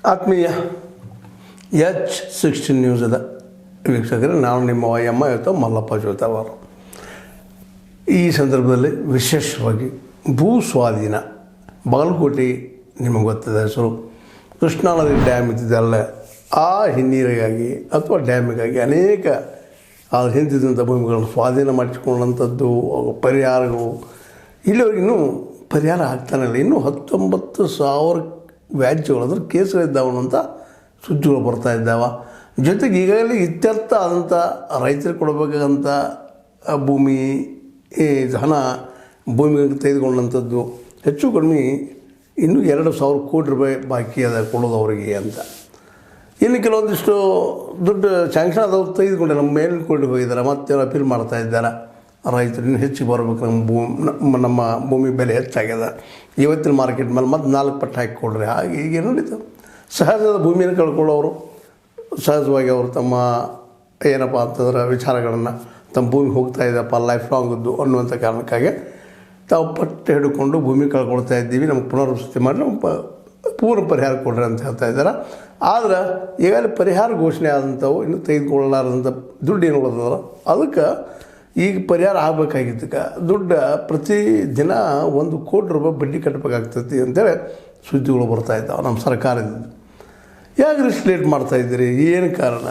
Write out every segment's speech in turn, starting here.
ಆತ್ಮೀಯ H sixteen ನ್ಯೂಸದ ವೀಕ್ಷಕರೇ, ನಾನು ನಿಮ್ಮ ಎಮ್ಮ ಇವತ್ತು ಮಲ್ಲಪ್ಪ ಜೋತಾವರು ಈ ಸಂದರ್ಭದಲ್ಲಿ ವಿಶೇಷವಾಗಿ ಭೂ ಸ್ವಾಧೀನ, ಬಾಗಲಕೋಟೆ ನಿಮಗೆ ಗೊತ್ತಿದೆ ಹೆಸರು. ಕೃಷ್ಣಾ ನದಿ ಡ್ಯಾಮ್ ಇದ್ದಿದ್ದಲ್ಲ, ಆ ಹಿನ್ನೀರಿಗಾಗಿ ಅಥವಾ ಡ್ಯಾಮಿಗಾಗಿ ಅನೇಕ ಆ ಹಿಂದಿದ್ದಂಥ ಭೂಮಿಗಳನ್ನು ಸ್ವಾಧೀನ ಮಾಡಿಸಿಕೊಂಡಂಥದ್ದು ಪರಿಹಾರಗಳು. ಇಲ್ಲಿವರೆಗೂ ಪರಿಹಾರ ಆಗ್ತಾನೆ ಇಲ್ಲ. ಇನ್ನೂ ಹತ್ತೊಂಬತ್ತು ಸಾವಿರ ವ್ಯಾಜ್ಯಗಳು ಅಂದ್ರೆ ಕೇಸುಗಳಿದ್ದಾವೆ ಅಂತ ಸುದ್ದಿಗಳು ಬರ್ತಾ ಇದ್ದಾವೆ. ಜೊತೆಗೆ ಈಗಾಗಲೇ ಇತ್ಯರ್ಥ ಆದಂಥ ರೈತರಿಗೆ ಕೊಡಬೇಕಾದಂಥ ಭೂಮಿ ಹಣ ಭೂಮಿ ತೆಗೆದುಕೊಂಡಂಥದ್ದು ಹೆಚ್ಚು ಕಡಿಮೆ ಇನ್ನೂ ಎರಡು ಸಾವಿರ ಕೋಟಿ ರೂಪಾಯಿ ಬಾಕಿ ಅದ ಕೊಡೋದು ಅವರಿಗೆ ಅಂತ. ಇನ್ನು ಕೆಲವೊಂದಿಷ್ಟು ದುಡ್ಡು ಸ್ಯಾಂಕ್ಷನ್ ಆದವ್ರು ತೆಗೆದುಕೊಂಡೆ ನಮ್ಮ ಕೋರ್ಟಿಗೆ ಹೋಗಿದ್ದಾರೆ ಮತ್ತೆ ಅಪೀಲ್ ಮಾಡ್ತಾ ಇದ್ದಾರೆ. ರೈತರು ಇನ್ನು ಹೆಚ್ಚಿಗೆ ಬರ್ಬೇಕು, ನಮ್ಮ ಭೂಮಿ ನಮ್ಮ ಭೂಮಿ ಬೆಲೆ ಹೆಚ್ಚಾಗ್ಯದ. ಇವತ್ತಿನ ಮಾರ್ಕೆಟ್ ಮೇಲೆ ಮತ್ತೆ ನಾಲ್ಕು ಪಟ್ಟು ಹಾಕಿ ಕೊಡ್ರಿ. ಹಾಗೆ ಈಗ ನಡೀತು? ಸಹಜದ ಭೂಮಿಯನ್ನು ಕಳ್ಕೊಳ್ಳೋರು, ಸಹಜವಾಗಿ ಅವರು ತಮ್ಮ ಏನಪ್ಪ ಅಂತಂದ್ರೆ ವಿಚಾರಗಳನ್ನು ತಮ್ಮ ಭೂಮಿ ಹೋಗ್ತಾ ಇದ್ದಪ್ಪ ಲೈಫ್ ಲಾಂಗದ್ದು ಅನ್ನುವಂಥ ಕಾರಣಕ್ಕಾಗಿ ತಾವು ಪಟ್ಟು ಹಿಡ್ಕೊಂಡು ಭೂಮಿ ಕಳ್ಕೊಳ್ತಾ ಇದ್ದೀವಿ, ನಮ್ಗೆ ಪುನರ್ವಸತಿ ಮಾಡಿ ನಮ್ಮ ಪ, ಪೂರ್ಣ ಪರಿಹಾರ ಕೊಡ್ರಿ ಅಂತ ಹೇಳ್ತಾ ಇದ್ದಾರೆ. ಆದ್ರೆ ಈಗಾಗಲೇ ಪರಿಹಾರ ಘೋಷಣೆ ಆದಂಥವು ಇನ್ನು ತೆಗೆದುಕೊಳ್ಳಲಾರದಂಥ ದುಡ್ಡು ಏನು ಉಳಿದಲ್ಲ ಅದಕ್ಕೆ ಈಗ ಪರಿಹಾರ ಆಗಬೇಕಾಗಿದ್ದಕ್ಕೆ, ದುಡ್ಡು ಪ್ರತಿ ದಿನ ಒಂದು ಕೋಟಿ ರೂಪಾಯಿ ಬಡ್ಡಿ ಕಟ್ಟಬೇಕಾಗ್ತೈತಿ ಅಂತೇಳಿ ಸುದ್ದಿಗಳು ಬರ್ತಾ ಇದ್ದಾವೆ ನಮ್ಮ ಸರ್ಕಾರದಿಂದ. ಯಾಕೆ ರಿಸ್ಟ್ ಲೇಟ್ ಮಾಡ್ತಾ ಇದ್ದೀರಿ? ಏನು ಕಾರಣ?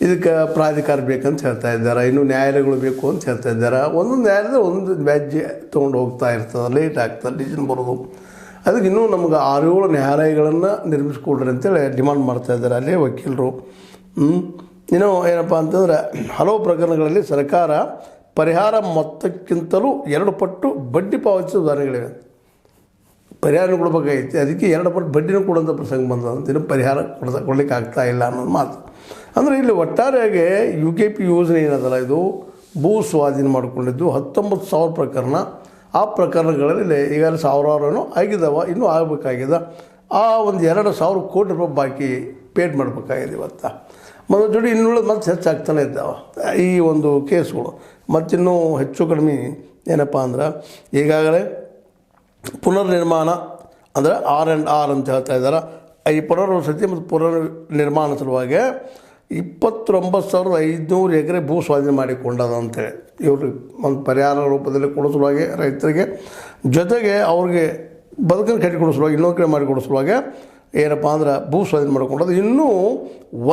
ಇದಕ್ಕೆ ಪ್ರಾಧಿಕಾರ ಬೇಕಂತ ಹೇಳ್ತಾ ಇದ್ದಾರೆ? ಇನ್ನೂ ನ್ಯಾಯಾಲಯಗಳು ಬೇಕು ಅಂತ ಹೇಳ್ತಾ ಇದ್ದಾರೆ? ಒಂದೊಂದು ನ್ಯಾಯಾಲಯದ ಒಂದು ವ್ಯಾಜ್ಯ ತೊಗೊಂಡು ಹೋಗ್ತಾ ಇರ್ತದೆ, ಲೇಟ್ ಆಗ್ತದೆ ಡಿಸಿಷನ್ ಬರೋದು. ಅದಕ್ಕೆ ಇನ್ನೂ ನಮ್ಗೆ ಆರು ಏಳು ನ್ಯಾಯಾಲಯಗಳನ್ನು ನಿರ್ಮಿಸ್ಕೊಡ್ರಿ ಅಂತೇಳಿ ಡಿಮಾಂಡ್ ಮಾಡ್ತಾ ಇದ್ದಾರೆ. ಅಲ್ಲೇ ವಕೀಲರು. ಇನ್ನು ಏನಪ್ಪ ಅಂತಂದ್ರೆ, ಹಲವು ಪ್ರಕರಣಗಳಲ್ಲಿ ಸರ್ಕಾರ ಪರಿಹಾರ ಮೊತ್ತಕ್ಕಿಂತಲೂ ಎರಡು ಪಟ್ಟು ಬಡ್ಡಿ ಪಾವತಿಸುವ ಉದಾಹರಣೆಗಳಿವೆ. ಪರಿಹಾರ ಕೊಡಬೇಕಾಗಿತ್ತು. ಅದಕ್ಕೆ ಎರಡು ಪಟ್ಟು ಬಡ್ಡಿನೂ ಕೊಡುವಂಥ ಪ್ರಸಂಗ ಬಂದ ಇನ್ನು ಪರಿಹಾರ ಕೊಡ್ತಾ ಕೊಡಲಿಕ್ಕೆ ಆಗ್ತಾ ಇಲ್ಲ ಅನ್ನೋದು ಮಾತು. ಅಂದರೆ ಇಲ್ಲಿ ಒಟ್ಟಾರೆಯಾಗಿ ಯು ಕೆ ಪಿ ಯೋಜನೆ ಏನದಲ್ಲ ಇದು? ಭೂ ಸ್ವಾಧೀನ ಮಾಡಿಕೊಂಡಿದ್ದು ಹತ್ತೊಂಬತ್ತು ಸಾವಿರ ಪ್ರಕರಣ. ಆ ಪ್ರಕರಣಗಳಲ್ಲಿ ಈಗಾಗಲೇ ಸಾವಿರಾರು ಏನೋ ಆಗಿದಾವ, ಇನ್ನೂ ಆಗಬೇಕಾಗಿದೆ. ಆ ಒಂದು ಎರಡು ಸಾವಿರ ಕೋಟಿ ರೂಪಾಯಿ ಬಾಕಿ ಪೇಡ್ ಮಾಡಬೇಕಾಗಿದೆ ಇವತ್ತು. ಮತ್ತು ಜೋಡಿ ಇನ್ನುಳಿದ ಮತ್ತೆ ಹೆಚ್ಚಾಗ್ತಾನೆ ಇದ್ದಾವೆ. ಈ ಒಂದು ಕೇಸ್ಗಳು ಮತ್ತಿನ್ನೂ ಹೆಚ್ಚು ಕಡಿಮೆ ಏನಪ್ಪ ಅಂದ್ರೆ ಈಗಾಗಲೇ ಪುನರ್ನಿರ್ಮಾಣ ಅಂದರೆ ಆರ್ ಆ್ಯಂಡ್ ಆರ್ ಅಂತ ಹೇಳ್ತಾ ಇದ್ದಾರೆ. ಈ ಪುನರ್ವಸತಿ ಮತ್ತು ಪುನರ್ ನಿರ್ಮಾಣ ಸಲುವಾಗಿ ಇಪ್ಪತ್ತೊಂಬತ್ತು ಸಾವಿರದ ಐದುನೂರು ಎಕರೆ ಭೂ ಸ್ವಾಧೀನ ಮಾಡಿಕೊಂಡದ ಇವರು ಒಂದು ಪರಿಹಾರ ರೂಪದಲ್ಲಿ ಕೊಡಿಸುವಾಗೆ ರೈತರಿಗೆ ಜೊತೆಗೆ ಅವ್ರಿಗೆ ಬದುಕನ್ನು ಕಟ್ಟಿಕೊಡಿಸುವಾಗ ಇನ್ನೊಂದು ಕಡೆ ಮಾಡಿಕೊಡೋ ಸಲುವಾಗಿ ಏನಪ್ಪ ಅಂದ್ರೆ ಭೂ ಸ್ವಾಧೀನ ಮಾಡ್ಕೊಂಡದ್ದು ಇನ್ನೂ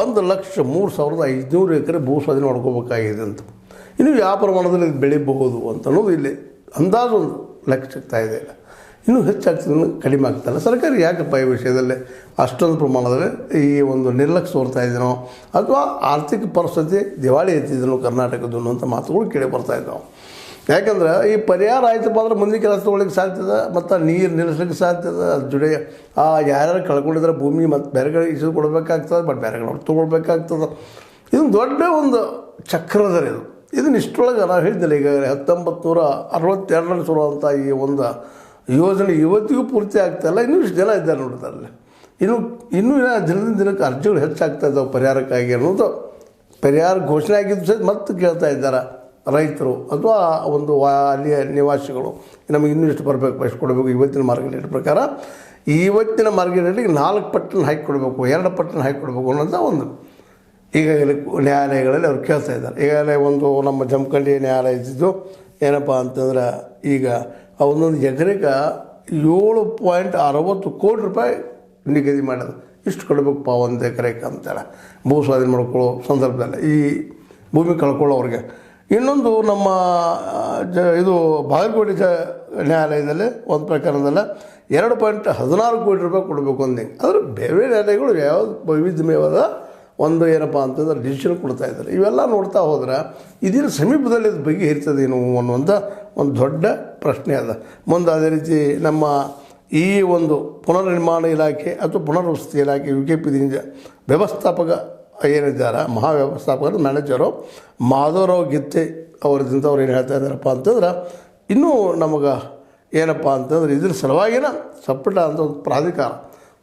ಒಂದು ಲಕ್ಷ ಮೂರು ಸಾವಿರದ ಐದುನೂರು ಎಕರೆ ಭೂ ಸ್ವಾಧೀನ ಮಾಡ್ಕೋಬೇಕಾಗಿದೆ ಅಂತ. ಇನ್ನು ಯಾವ ಪ್ರಮಾಣದಲ್ಲಿ ಇದು ಬೆಳಿಬಹುದು ಅಂತ ಅನ್ನೋದು ಇಲ್ಲಿ ಅಂದಾಜು ಒಂದು ಲೆಕ್ಕ ಸಿಗ್ತಾ ಇದೆ ಇನ್ನೂ ಹೆಚ್ಚಾಗ್ತದೆ ಕಡಿಮೆ ಆಗ್ತಲ್ಲ ಸರ್ಕಾರ ಯಾಕಪ್ಪ ಈ ವಿಷಯದಲ್ಲಿ ಅಷ್ಟೊಂದು ಪ್ರಮಾಣದಲ್ಲಿ ಈ ಒಂದು ನಿರ್ಲಕ್ಷ್ಯ ತೋರ್ತಾ ಇದ್ದೀನೋ ಅಥವಾ ಆರ್ಥಿಕ ಪರಿಸ್ಥಿತಿ ದಿವಾಳಿ ಎತ್ತಿದ್ದನೋ ಕರ್ನಾಟಕದ್ದು ಅನ್ನುವಂಥ ಮಾತುಗಳು ಕೇಳಿ ಬರ್ತಾ ಇದ್ದಾವೆ. ಯಾಕಂದ್ರೆ ಈ ಪರಿಹಾರ ಆಯ್ತಪ್ಪ ಅಂದ್ರೆ ಮುಂದಿನ ಕೆಲಸ ತೊಗೊಳಿಕ್ಕೆ ಸಾಧ್ಯದ ಮತ್ತು ನೀರು ನಿಲ್ಲಿಸ್ಲಿಕ್ಕೆ ಸಾಧ್ಯದ ಅದ್ರ ಜೊತೆ ಆ ಯಾರ್ಯಾರು ಕಳ್ಕೊಂಡಿದ್ರೆ ಭೂಮಿ ಮತ್ತು ಬೇರೆ ಕಡೆ ಇಸು ಕೊಡಬೇಕಾಗ್ತದೆ ಬಟ್ ಬೇರೆ ಕಡೆ ತೊಗೊಳ್ಬೇಕಾಗ್ತದೆ. ಇದು ದೊಡ್ಡ ಒಂದು ಚಕ್ರದ ಇದು. ಇದನ್ನ ಇಷ್ಟೊಳಗೆ ನಾವು ಹೇಳಿದ್ದಿಲ್ಲ ಈಗಾಗಲೇ ಹತ್ತೊಂಬತ್ತು ನೂರ ಅರವತ್ತೆರಡರಲ್ಲಿ ಶುರುವಂಥ ಈ ಒಂದು ಯೋಜನೆ ಇವತ್ತಿಗೂ ಪೂರ್ತಿ ಆಗ್ತಾಯಿಲ್ಲ ಇನ್ನೂ ಇಷ್ಟು ಜನ ಇದ್ದಾರೆ ನೋಡ್ತಾರೆ ಇನ್ನು, ಇನ್ನೂ ಇನ್ನ ದಿನದಿಂದ ದಿನಕ್ಕೆ ಅರ್ಜಿಗಳು ಹೆಚ್ಚಾಗ್ತಾ ಇದ್ದಾವೆ ಪರಿಹಾರಕ್ಕಾಗಿ ಅನ್ನೋದು. ಪರಿಹಾರ ಘೋಷಣೆ ಆಗಿದ್ದು ಸಹಿತ ಮತ್ತೆ ಕೇಳ್ತಾ ಇದ್ದಾರೆ. ರೈತರು ಅಥವಾ ಒಂದು ವಾ, ಅಲ್ಲಿಯ ನಿವಾಸಿಗಳು. ನಮಗೆ ಇನ್ನೂ ಎಷ್ಟು ಬರಬೇಕು? ಎಷ್ಟು ಕೊಡಬೇಕು? ಇವತ್ತಿನ ಮಾರ್ಕೆಟ್ ರೇಟ್ ಪ್ರಕಾರ? ಇವತ್ತಿನ ಮಾರ್ಕೆಟ್ ರೇಟಿಗೆ ನಾಲ್ಕು ಪಟ್ಟನ್ನು ಹಾಕಿ ಕೊಡಬೇಕು ಎರಡು ಪಟ್ಟನ್ನು ಹಾಕಿ ಕೊಡಬೇಕು ಅನ್ನೋಂಥ ಒಂದು. ಈಗಾಗಲೇ ನ್ಯಾಯಾಲಯಗಳಲ್ಲಿ ಅವ್ರು ಕೇಳ್ತಾ ಇದ್ದಾರೆ. ಈಗಾಗಲೇ ಒಂದು ನಮ್ಮ ಜಮಖಂಡಿ ನ್ಯಾಯಾಲಯ ಇದ್ದಿದ್ದು ಏನಪ್ಪ ಅಂತಂದ್ರೆ ಈಗ ಒಂದೊಂದು ಎಕರೆಗೆ ಏಳು ಪಾಯಿಂಟ್ ಅರವತ್ತು ಕೋಟಿ ರೂಪಾಯಿ ನಿಗದಿ ಮಾಡೋದು ಇಷ್ಟು ಕೊಡಬೇಕಪ್ಪ ಒಂದು ಎಕರೆಗೆ ಅಂತೇಳಿ. ಭೂ ಸ್ವಾಧೀನ ಮಾಡ್ಕೊಳ್ಳೋ ಸಂದರ್ಭದಲ್ಲಿ ಈ ಭೂಮಿ ಕಳ್ಕೊಳ್ಳೋರಿಗೆ ಇನ್ನೊಂದು ನಮ್ಮ ಜ, ಇದು ಬಾಗಲಕೋಟೆ ಜ, ನ್ಯಾಯಾಲಯದಲ್ಲಿ ಒಂದು ಪ್ರಕರಣದಲ್ಲಿ, ಎರಡು ಪಾಯಿಂಟ್ ಹದಿನಾರು ಕೋಟಿ ರೂಪಾಯಿ ಕೊಡಬೇಕು ಅಂದೆ. ಆದರೆ ಬೇರೆ ನ್ಯಾಯಾಲಯಗಳು ಯಾವ್ದು ವೈವಿಧ್ಯಮಯವಾದ ಒಂದು ಏನಪ್ಪ ಅಂತಂದ್ರೆ ಡಿಸಿಷನ್ ಕೊಡ್ತಾ ಇದ್ದಾರೆ. ಇವೆಲ್ಲ ನೋಡ್ತಾ ಹೋದ್ರೆ ಇದಿನ ಸಮೀಪದಲ್ಲಿ ಇದು ಬಗೆಹರಿತದೇನು ಅನ್ನುವಂಥ ಒಂದು ದೊಡ್ಡ ಪ್ರಶ್ನೆ ಅದ. ಮುಂದೆ ಅದೇ ರೀತಿ ನಮ್ಮ ಈ ಒಂದು ಪುನರ್ನಿರ್ಮಾಣ ಇಲಾಖೆ ಅಥವಾ ಪುನರ್ವಸತಿ ಇಲಾಖೆ ಯು ಕೆ ಪಿ ವ್ಯವಸ್ಥಾಪಕ ಏನಿದ್ದಾರೆ ಮಹಾವ್ಯವಸ್ಥಾಪಕರು ಮ್ಯಾನೇಜರು ಮಾಧವರಾವ್ ಗಿತ್ತೆ ಅವರದಿಂದ ಅವ್ರು ಏನು ಹೇಳ್ತಾ ಇದ್ದಾರಪ್ಪ ಅಂತಂದ್ರೆ, ಇನ್ನೂ ನಮಗೆ ಏನಪ್ಪ ಅಂತಂದ್ರೆ ಇದ್ರ ಸಲುವಾಗಿನ ಸಪ್ಪಟ ಅಂತ ಒಂದು ಪ್ರಾಧಿಕಾರ,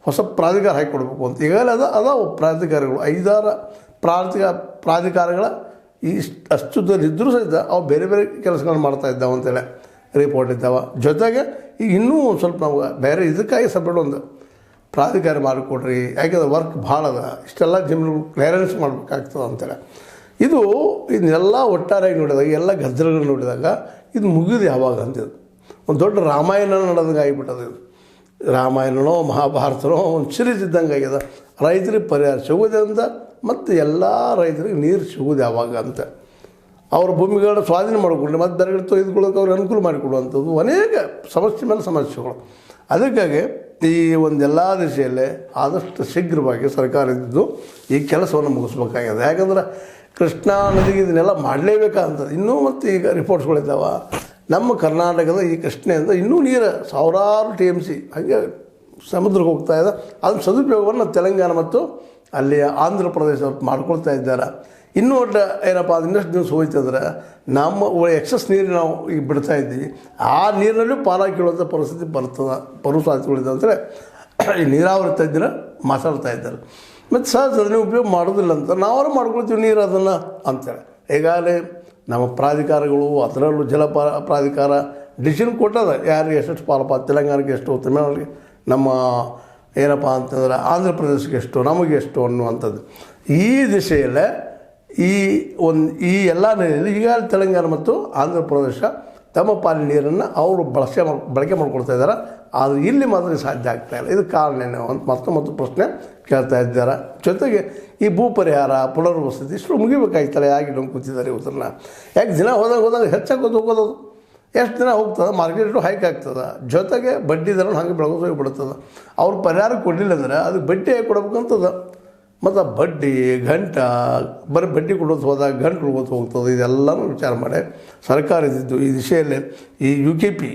ಹೊಸ ಪ್ರಾಧಿಕಾರ ಹಾಕಿಕೊಡ್ಬೇಕು ಅಂತ. ಈಗಾಗಲೇ ಅದ, ಅದಾವು ಪ್ರಾಧಿಕಾರಗಳು. ಐದಾರು ಪ್ರಾಧಿಕ ಪ್ರಾಧಿಕಾರಗಳ ಇಷ್ಟು ಅಷ್ಟುದಲ್ಲಿದ್ದರೂ ಸಹಿತ ಅವು ಬೇರೆ ಬೇರೆ ಕೆಲಸಗಳನ್ನು ಮಾಡ್ತಾ ಇದ್ದಾವೆ ಅಂತೇಳಿ ರಿಪೋರ್ಟ್ ಇದ್ದಾವೆ. ಜೊತೆಗೆ ಈಗ ಇನ್ನೂ ಒಂದು ಸ್ವಲ್ಪ ನಾವು ಬೇರೆ ಇದಕ್ಕಾಗಿ ಸಪ್ರೇಟ್ ಒಂದು ಪ್ರಾಧಿಕಾರ ಮಾಡಿಕೊಡ್ರಿ. ಯಾಕಂದ್ರೆ ವರ್ಕ್ ಭಾಳ ಅದ. ಇಷ್ಟೆಲ್ಲ ಜಿಮ್ ಕ್ಲಿಯರೆನ್ಸ್ ಮಾಡ್ಬೇಕಾಗ್ತದೆ ಅಂತೇಳಿ ಇದು ಇದನ್ನೆಲ್ಲ ಒಟ್ಟಾರೆಯಾಗಿ ನೋಡಿದಾಗ, ಎಲ್ಲ ಗದ್ದಲಗಳು ನೋಡಿದಾಗ ಇದು ಮುಗಿದು ಯಾವಾಗ ಅಂತಿದ್ದು ಒಂದು ದೊಡ್ಡ ರಾಮಾಯಣ ನಡೆದಂಗೆ ಆಗಿಬಿಟ್ಟದು ಇದು. ರಾಮಾಯಣನೋ, ಮಹಾಭಾರತನೋ ಒಂದು ಸಿರೀಸ್ ಇದ್ದಂಗೆ ಆಗ್ಯದ. ರೈತರಿಗೆ ಪರಿಹಾರ ಸಿಗೋದ್ರಿಂದ ಅಂತ ಮತ್ತು ಎಲ್ಲ ರೈತರಿಗೆ ನೀರು ಸಿಗೋದು ಯಾವಾಗ ಅಂತ. ಅವ್ರ ಭೂಮಿಗಳನ್ನ ಸ್ವಾಧೀನ ಮಾಡಿಕೊಂಡು ಮತ್ತು ಬೆರಗಳು ತೊಯ್ದುಕೊಳ್ಳೋಕೆ ಅವ್ರಿಗೆ ಅನುಕೂಲ ಮಾಡಿಕೊಡುವಂಥದ್ದು ಅನೇಕ ಸಮಸ್ಯೆ ಮೇಲೆ ಸಮಸ್ಯೆಗಳು. ಅದಕ್ಕಾಗಿ ಈ ಒಂದೆಲ್ಲ ದಿಶೆಯಲ್ಲೇ ಆದಷ್ಟು ಶೀಘ್ರವಾಗಿ ಸರ್ಕಾರ ಇದ್ದು ಈ ಕೆಲಸವನ್ನು ಮುಗಿಸ್ಬೇಕಾಗಿದೆ. ಯಾಕಂದ್ರೆ ಕೃಷ್ಣಾ ನದಿಗೆ ಇದನ್ನೆಲ್ಲ ಮಾಡಲೇಬೇಕಂತ ಇನ್ನೂ ಮತ್ತು ಈಗ ರಿಪೋರ್ಟ್ಸ್ಗಳಿದ್ದಾವೆ ನಮ್ಮ ಕರ್ನಾಟಕದ ಈ ಕೃಷ್ಣೆಯಿಂದ ಇನ್ನೂ ನೀರು ಸಾವಿರಾರು ಟಿ ಎಂ ಸಿ ಹಾಗೆ ಸಮುದ್ರಕ್ಕೆ ಹೋಗ್ತಾ ಇದೆ. ಅದ್ರ ಸದುಪಯೋಗವನ್ನು ತೆಲಂಗಾಣ ಮತ್ತು ಅಲ್ಲಿ ಆಂಧ್ರ ಪ್ರದೇಶ ಮಾಡ್ಕೊಳ್ತಾ ಇದ್ದಾರೆ. ಇನ್ನೂ ಒಟ್ಟು ಏನಪ್ಪ ಇನ್ನಷ್ಟು ದಿವಸ ಹೋಯ್ತಂದ್ರೆ ನಮ್ಮ ಎಕ್ಸಸ್ ನೀರು ನಾವು ಈಗ ಬಿಡ್ತಾ ಇದ್ದೀವಿ. ಆ ನೀರಿನಲ್ಲೂ ಪಾಲಾಕಿಳುವಂಥ ಪರಿಸ್ಥಿತಿ ಬರ್ತದೆ ಪರು ಅಂದರೆ ಈ ನೀರಾವರಿ ತಜ್ಞರ ಮಾತಾಡ್ತಾ ಇದ್ದಾರೆ. ಮತ್ತು ಸಹಜ ಉಪಯೋಗ ಮಾಡೋದಿಲ್ಲ ಅಂತ ನಾವಾರು ಮಾಡ್ಕೊಳ್ತೀವಿ ನೀರು ಅದನ್ನು ಅಂತೇಳಿ. ಈಗಾಗಲೇ ನಮ್ಮ ಪ್ರಾಧಿಕಾರಗಳು ಅದರಲ್ಲೂ ಜಲ ಪ್ರಾಧಿಕಾರ ಡಿಸಿಷನ್ ಕೊಟ್ಟದ. ಯಾರಿಗೆ ಎಷ್ಟೆಷ್ಟು ಪಾಲಪ, ತೆಲಂಗಾಣಕ್ಕೆ ಎಷ್ಟು, ತಮಿಳ್ನಾಡಿಗೆ ನಮ್ಮ ಏನಪ್ಪ ಅಂತಂದ್ರೆ ಆಂಧ್ರ ಪ್ರದೇಶಕ್ಕೆ ಎಷ್ಟು, ನಮಗೆ ಎಷ್ಟು ಅನ್ನುವಂಥದ್ದು. ಈ ದಿಶೆಯಲ್ಲೇ ಈ ಒಂದು, ಈ ಎಲ್ಲ ನೆಲೆಯಲ್ಲಿ ಈಗಾಗಲೇ ತೆಲಂಗಾಣ ಮತ್ತು ಆಂಧ್ರ ಪ್ರದೇಶ ತಮ್ಮ ಪಾಲಿನ ನೀರನ್ನು ಅವರು ಬಳಕೆ ಬಳಕೆ ಮಾಡ್ಕೊಳ್ತಾ ಇದ್ದಾರೆ. ಆದರೆ ಇಲ್ಲಿ ಮಾತ್ರ ಸಾಧ್ಯ ಆಗ್ತಾ ಇಲ್ಲ. ಇದು ಕಾರಣ ಏನು ಅಂತ ಮತ್ತೆ ಮತ್ತು ಪ್ರಶ್ನೆ ಕೇಳ್ತಾ ಇದ್ದಾರೆ. ಜೊತೆಗೆ ಈ ಭೂ ಪರಿಹಾರ, ಪುನರ್ವಸತಿ ಇಷ್ಟು ಮುಗಿಬೇಕಾಯ್ತಲ್ಲ, ಯಾಕೆ ಇಲ್ಲೊಂದು ಕೂತಿದ್ದಾರೆ ಇವತ್ತನ್ನ? ಯಾಕೆ ದಿನ ಹೋದಾಗ ಹೋದಾಗ ಹೆಚ್ಚಾಗೋದು ಹೋಗೋದು ಎಷ್ಟು ದಿನ ಹೋಗ್ತದೆ? ಮಾರ್ಕೆಟು ಹೈಕ್ ಆಗ್ತದೆ? ಜೊತೆಗೆ ಬಡ್ಡಿ ದರ ಹಾಗೆ ಬೆಳಗೋದು ಹೋಗಿಬಿಡ್ತದೆ. ಅವ್ರು ಪರಿಹಾರ ಕೊಡಲಿಲ್ಲ ಅಂದ್ರೆ ಅದಕ್ಕೆ ಬಡ್ಡಿ ಹೇಗೆ ಕೊಡ್ಬೇಕಂತದ ಮತ್ತು ಬಡ್ಡಿ, ಗಂಟ, ಬರೀ ಬಡ್ಡಿ ಕೊಡೋದು ಹೋದಾಗ ಗಂಟು ಕೊಡೋದು ಹೋಗ್ತದೆ. ಇದೆಲ್ಲನೂ ವಿಚಾರ ಮಾಡಿ ಸರ್ಕಾರ ಇದ್ದಿದ್ದು ಈ ದಿಶೆಯಲ್ಲಿ ಈ U K P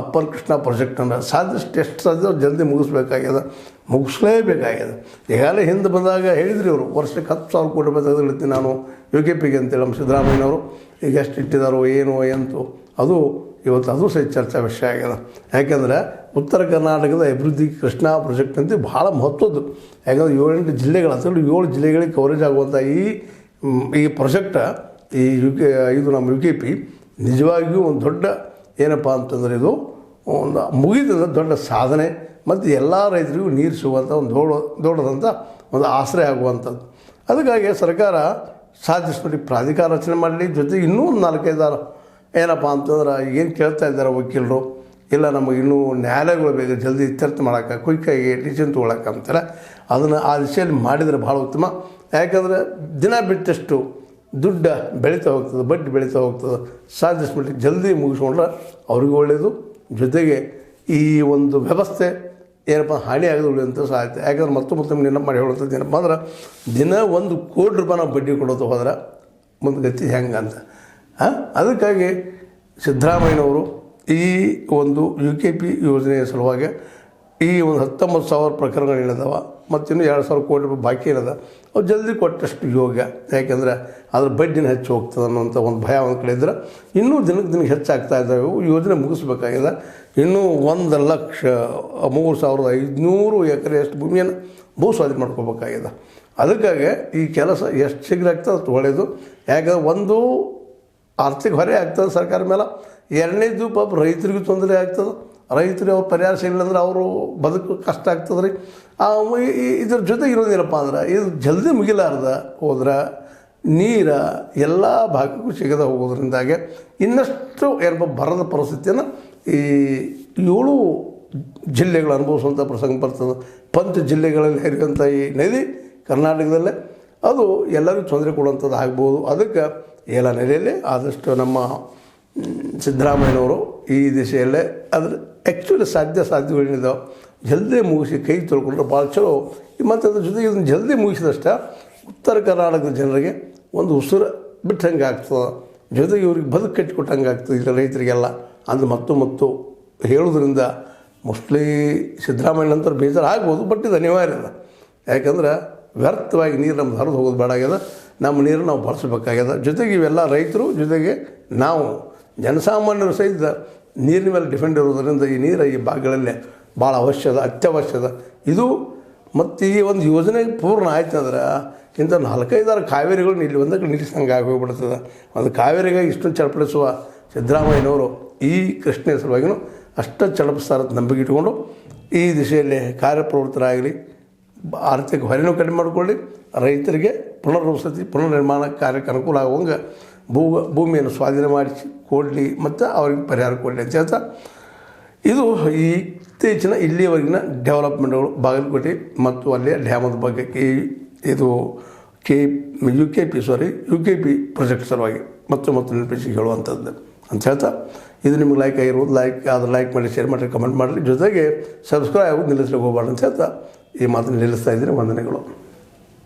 upper Krishna ಪ್ರಾಜೆಕ್ಟನ್ನು ಸಾಧ್ಯಷ್ಟು ಎಷ್ಟು ಸಾಧ್ಯ ಜಲ್ದಿ ಮುಗಿಸ್ಬೇಕಾಗ್ಯದ. ಮುಗಿಸ್ಲೇಬೇಕಾಗ್ಯದ. ಈಗಾಗಲೇ ಹಿಂದೆ ಬಂದಾಗ ಹೇಳಿದ್ರಿ ಅವರು ವರ್ಷಕ್ಕೆ ಹತ್ತು ಸಾವಿರ ಕೋಟಿ ರೂಪಾಯಿ ತೆಗೆದಿಡ್ತೀನಿ ನಾನು ಯು ಕೆ ಪಿಗೆ ಅಂತೇಳಿ ನಮ್ಮ ಸಿದ್ದರಾಮಯ್ಯನವರು. ಈಗ ಎಷ್ಟು ಇಟ್ಟಿದ್ದಾರೋ ಏನೋ ಎಂತು. ಅದು ಇವತ್ತು ಅದು ಸಹ ಚರ್ಚಾ ವಿಷಯ ಆಗ್ಯದ ಯಾಕೆಂದರೆ ಉತ್ತರ ಕರ್ನಾಟಕದ ಅಭಿವೃದ್ಧಿ ಕೃಷ್ಣಾ ಪ್ರಾಜೆಕ್ಟ್ ಅಂತ ಭಾಳ ಮಹತ್ವದ್ದು. ಯಾಕಂದರೆ ಏಳೆಂಟು ಜಿಲ್ಲೆಗಳು ಅಂತೇಳಿ ಏಳು ಜಿಲ್ಲೆಗಳಿಗೆ ಕವರೇಜ್ ಆಗುವಂಥ ಈ ಈ ಪ್ರಾಜೆಕ್ಟ ಈ ಯು ಕೆ ಇದು ನಮ್ಮ ಯು ಕೆ ಪಿ ನಿಜವಾಗಿಯೂ ಒಂದು ದೊಡ್ಡ ಏನಪ್ಪ ಅಂತಂದರೆ ಇದು ಒಂದು ಮುಗಿದ ದೊಡ್ಡ ಸಾಧನೆ ಮತ್ತು ಎಲ್ಲ ರೈತರಿಗೂ ನೀರು ಸಿಗುವಂಥ ಒಂದು ದೊಡ್ಡ ದೊಡ್ಡದಂಥ ಒಂದು ಆಶ್ರಯ ಆಗುವಂಥದ್ದು. ಅದಕ್ಕಾಗಿ ಸರ್ಕಾರ ಸಾಧಿಸ್ಬಿಟ್ಟು ಪ್ರಾಧಿಕಾರ ರಚನೆ ಮಾಡಲಿ, ಜೊತೆಗೆ ಇನ್ನೂ ಒಂದು ನಾಲ್ಕೈದಾರು ಏನಪ್ಪ ಅಂತಂದ್ರೆ ಏನು ಕೇಳ್ತಾ ಇದ್ದಾರೆ ವಕೀಲರು? ಇಲ್ಲ, ನಮಗೆ ಇನ್ನೂ ನ್ಯಾಯಾಲಯಗಳು ಬೇಗ ಜಲ್ದಿ ಇತ್ಯರ್ಥ ಮಾಡೋಕೆ ಕ್ವಿಕ್ಕಾಗಿ ಡಿಸಿಷನ್ ತೊಗೊಳಕ್ಕೆ ಅಂತಾರೆ. ಅದನ್ನು ಆ ದಿಶೆಯಲ್ಲಿ ಮಾಡಿದರೆ ಭಾಳ ಉತ್ತಮ. ಯಾಕಂದರೆ ದಿನ ಬಿಟ್ಟಷ್ಟು ದುಡ್ಡು ಬೆಳೀತಾ ಹೋಗ್ತದೆ, ಬಡ್ಡಿ ಬೆಳೀತಾ ಹೋಗ್ತದೆ. ಸಾಧಿಸ್ಬಿಟ್ಟು ಜಲ್ದಿ ಮುಗಿಸ್ಕೊಂಡ್ರೆ ಅವ್ರಿಗೂ ಒಳ್ಳೆಯದು ಜೊತೆಗೆ ಈ ಒಂದು ವ್ಯವಸ್ಥೆ ಏನಪ್ಪ, ಹಾನಿ ಆಗದು ಉಳಿಯುವಂಥ ಸಾಧ್ಯತೆ ಯಾಕಂದ್ರೆ ಮತ್ತೆ ಮತ್ತೆ ನೆನಪು ಮಾಡಿ ಹೇಳುವಂಥದ್ದು ಏನಪ್ಪ ಅಂದ್ರೆ ದಿನ ಒಂದು ಕೋಟಿ ರೂಪಾಯಿ ನಾವು ಬಡ್ಡಿ ಕೊಡೋದು ಹೋದ್ರೆ ಮುಂದೆ ಗತಿ ಹೆಂಗೆ ಅಂತ? ಅದಕ್ಕಾಗಿ ಸಿದ್ದರಾಮಯ್ಯನವರು ಈ ಒಂದು ಯು ಕೆ ಪಿ ಯೋಜನೆಯ ಸಲುವಾಗಿ ಈ ಒಂದು ಹತ್ತೊಂಬತ್ತು ಸಾವಿರ ಪ್ರಕರಣಗಳೇನದಾವ ಮತ್ತು ಇನ್ನೂ ಎರಡು ಸಾವಿರ ಕೋಟಿ ರೂಪಾಯಿ ಬಾಕಿ ಏನದ, ಅವು ಜಲ್ದಿ ಕೊಟ್ಟಷ್ಟು ಯೋಗ್ಯ. ಯಾಕೆಂದರೆ ಅದ್ರ ಬಡ್ಡಿನ ಹೆಚ್ಚು ಹೋಗ್ತದೆ ಅನ್ನೋಂಥ ಒಂದು ಭಯ ಒಂದು ಕಡೆ ಇದ್ರೆ ಇನ್ನೂ ದಿನಕ್ಕೆ ದಿನಕ್ಕೆ ಹೆಚ್ಚಾಗ್ತಾ ಇದ್ದಾವೆ. ಯೋಜನೆ ಮುಗಿಸ್ಬೇಕಾಗಿದೆ. ಇನ್ನೂ ಒಂದು ಲಕ್ಷ, ಮೂರು ಸಾವಿರದ ಐದುನೂರು ಎಕರೆಯಷ್ಟು ಭೂಮಿಯನ್ನು ಭೂ ಸ್ವಾಧೀನ ಮಾಡ್ಕೋಬೇಕಾಗಿದೆ. ಅದಕ್ಕಾಗಿ ಈ ಕೆಲಸ ಎಷ್ಟು ಶೀಘ್ರ ಆಗ್ತದೆ ಅಷ್ಟು ಒಳ್ಳೆಯದು. ಯಾಕಂದರೆ ಒಂದು ಆರ್ಥಿಕ ಹೊರೆ ಆಗ್ತದೆ ಸರ್ಕಾರ ಮೇಲೆ. ಎರಡನೇದು ಪಾಪ ರೈತರಿಗೂ ತೊಂದರೆ ಆಗ್ತದೆ. ರೈತರು ಅವ್ರು ಪರಿಹಾರ ಸಿಗಲಿಲ್ಲ ಅವರು ಬದುಕು ಕಷ್ಟ ಆಗ್ತದೆ ರೀ ಇದ್ರ ಜೊತೆಗೆ ಇರೋದೇನಪ್ಪ ಅಂದ್ರೆ, ಇದು ಜಲ್ದಿ ಮುಗಿಲಾರ್ದ ಹೋದ್ರೆ ನೀರ ಎಲ್ಲ ಭಾಗಕ್ಕೂ ಸಿಗದೆ ಹೋಗೋದ್ರಿಂದಾಗೆ ಇನ್ನಷ್ಟು ಏನಪ್ಪ ಬರದ ಪರಿಸ್ಥಿತಿಯನ್ನು ಈ ಏಳು ಜಿಲ್ಲೆಗಳು ಅನುಭವಿಸುವಂಥ ಪ್ರಸಂಗ ಬರ್ತದೆ. ಪಂಚ ಜಿಲ್ಲೆಗಳಲ್ಲಿ ಹರಿಯುವಂಥ ಈ ನದಿ ಕರ್ನಾಟಕದಲ್ಲೇ ಅದು ಎಲ್ಲರಿಗೂ ತೊಂದರೆ ಕೊಡುವಂಥದ್ದು ಆಗ್ಬೋದು. ಅದಕ್ಕೆ ಎಲ್ಲ ನೆಲೆಯಲ್ಲಿ ಆದಷ್ಟು ನಮ್ಮ ಸಿದ್ದರಾಮಯ್ಯನವರು ಈ ದಿಶೆಯಲ್ಲೇ ಅದ್ರ ಆ್ಯಕ್ಚುಲಿ ಸಾಧ್ಯ ಸಾಧ್ಯಗಳೇನಿದೆ ಜಲ್ದಿ ಮುಗಿಸಿ ಕೈ ತೊಳ್ಕೊಂಡ್ರೆ ಭಾಳ ಚಲೋ. ಮತ್ತು ಅದ್ರ ಜೊತೆಗೆ ಇದನ್ನು ಜಲ್ದಿ ಮುಗಿಸಿದಷ್ಟ ಉತ್ತರ ಕರ್ನಾಟಕದ ಜನರಿಗೆ ಒಂದು ಉಸಿರು ಬಿಟ್ಟಂಗೆ ಆಗ್ತದೆ. ಜೊತೆಗೆ ಇವ್ರಿಗೆ ಬದುಕು ಕಟ್ಟಿಕೊಟ್ಟಂಗೆ ಆಗ್ತದೆ ಇಲ್ಲ ರೈತರಿಗೆಲ್ಲ. ಅಂದು ಮತ್ತು ಮತ್ತು ಹೇಳೋದ್ರಿಂದ ಮೋಸ್ಟ್ಲಿ ಸಿದ್ದರಾಮಯ್ಯ ನಂತರ ಬೇಜಾರು ಆಗ್ಬೋದು ಬಟ್ ಇದು ಅನಿವಾರ್ಯ ಯಾಕಂದ್ರೆ ವ್ಯರ್ಥವಾಗಿ ನೀರು ನಮ್ದು ಹರಿದು ಹೋಗೋದು ಬೇಡ ಆಗ್ಯದ. ನಮ್ಮ ನೀರು ನಾವು ಬಳಸಬೇಕಾಗ್ಯದ. ಜೊತೆಗೆ ಇವೆಲ್ಲ ರೈತರು, ಜೊತೆಗೆ ನಾವು ಜನಸಾಮಾನ್ಯರು ಸಹಿತ ನೀರಿನ ಮೇಲೆ ಡಿಪೆಂಡ್ ಇರೋದರಿಂದ ಈ ನೀರು ಈ ಭಾಗಗಳಲ್ಲೇ ಭಾಳ ಅವಶ್ಯದ ಅತ್ಯವಶ್ಯದ ಇದು ಮತ್ತು ಈ ಒಂದು ಯೋಜನೆ ಪೂರ್ಣ ಆಯ್ತು ಅಂದ್ರೆ ಇಂಥ ನಾಲ್ಕೈದಾರು ಕಾವೇರಿಗಳು ಇಲ್ಲಿ ಒಂದಕ್ಕೆ ನಿಲ್ಲಿಸಂಗೆ ಆಗೋಗ್ಬಿಡ್ತದೆ ಒಂದು ಕಾವೇರಿಗಾಗಿ ಇಷ್ಟೊಂದು ಚಳಪಡಿಸುವ ಸಿದ್ದರಾಮಯ್ಯನವರು ಈ ಕೃಷ್ಣ ಸಲುವಾಗಿನೂ ಅಷ್ಟು ಚಳಪಿಸ್ತಾರಂತ ನಂಬಿಕೆ ಇಟ್ಕೊಂಡು ಈ ದಿಶೆಯಲ್ಲಿ ಕಾರ್ಯಪ್ರವೃತ್ತರಾಗಲಿ. ಆರ್ಥಿಕ ಹೊರೆನೂ ಕಡಿಮೆ ಮಾಡಿಕೊಳ್ಳಿ, ರೈತರಿಗೆ ಪುನರ್ವಸತಿ, ಪುನರ್ನಿರ್ಮಾಣ ಕಾರ್ಯಕ್ಕೆ ಅನುಕೂಲ ಆಗುವಂಗೆ ಭೂ, ಭೂಮಿಯನ್ನು ಸ್ವಾಧೀನ ಮಾಡಿಸಿ, ಕೊಡಲಿ ಮತ್ತು ಅವ್ರಿಗೆ ಪರಿಹಾರ ಕೊಡಲಿ ಅಂತ ಹೇಳ್ತಾ. ಇದು ಇತ್ತೀಚಿನ ಇಲ್ಲಿಯವರೆಗಿನ ಡೆವಲಪ್ಮೆಂಟ್ಗಳು ಬಾಗಲಕೋಟೆ ಮತ್ತು ಅಲ್ಲಿಯ ಡ್ಯಾಮದ ಬಗ್ಗೆ ಕೆ ಇದು K U K P sorry U K P project ಸಲುವಾಗಿ ಮತ್ತು ಮತ್ತು ನೆನಪಿಸಿ ಹೇಳುವಂಥದ್ದು ಅಂತ ಹೇಳ್ತಾ. ಇದು ನಿಮ್ಗೆ ಲೈಕ್ ಆಗಿರ್ಬೋದು ಲೈಕ್ ಅದು ಲೈಕ್ ಮಾಡಿ ಶೇರ್ ಮಾಡಿ ಕಮೆಂಟ್ ಮಾಡಿರಿ ಜೊತೆಗೆ ಸಬ್ಸ್ಕ್ರೈಬ್ ಆಗಿ ನಿಲ್ಲಿಸ್ಲಿಕ್ಕೆ ಹೋಗ್ಬಾರ್ದು ಅಂತ ಹೇಳ್ತಾ. ಈ ಮಾತನ್ನು ನಿಲ್ಲಿಸ್ತಾ ಇದ್ದೀನಿ. ವಂದನೆಗಳು.